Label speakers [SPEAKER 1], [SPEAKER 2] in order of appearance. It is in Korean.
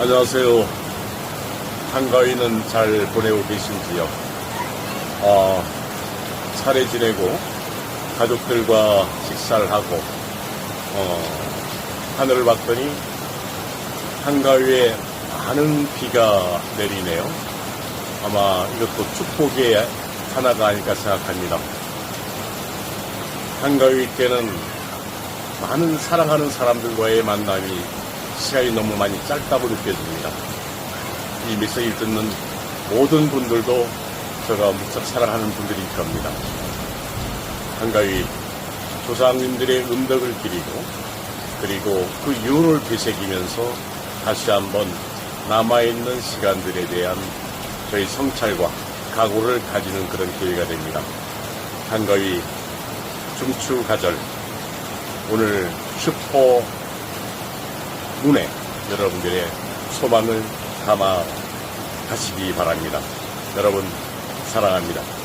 [SPEAKER 1] 안녕하세요. 한가위는 잘 보내고 계신지요? 어, 차례 지내고 가족들과 식사를 하고 어, 하늘을 봤더니 한가위에 많은 비가 내리네요. 아마 이것도 축복의 하나가 아닐까 생각합니다. 한가위 때는 많은 사랑하는 사람들과의 만남이 시간이 너무 많이 짧다고 느껴집니다. 이 메시지를 듣는 모든 분들도 제가 무척 사랑하는 분들일 겁니다. 한가위 조상님들의 음덕을 기리고 그리고 그 윤을 되새기면서 다시 한번 남아있는 시간들에 대한 저희 성찰과 각오를 가지는 그런 기회가 됩니다. 한가위 중추 가절 오늘 슈퍼 문에 여러분들의 소망을 담아 가시기 바랍니다. 여러분 사랑합니다.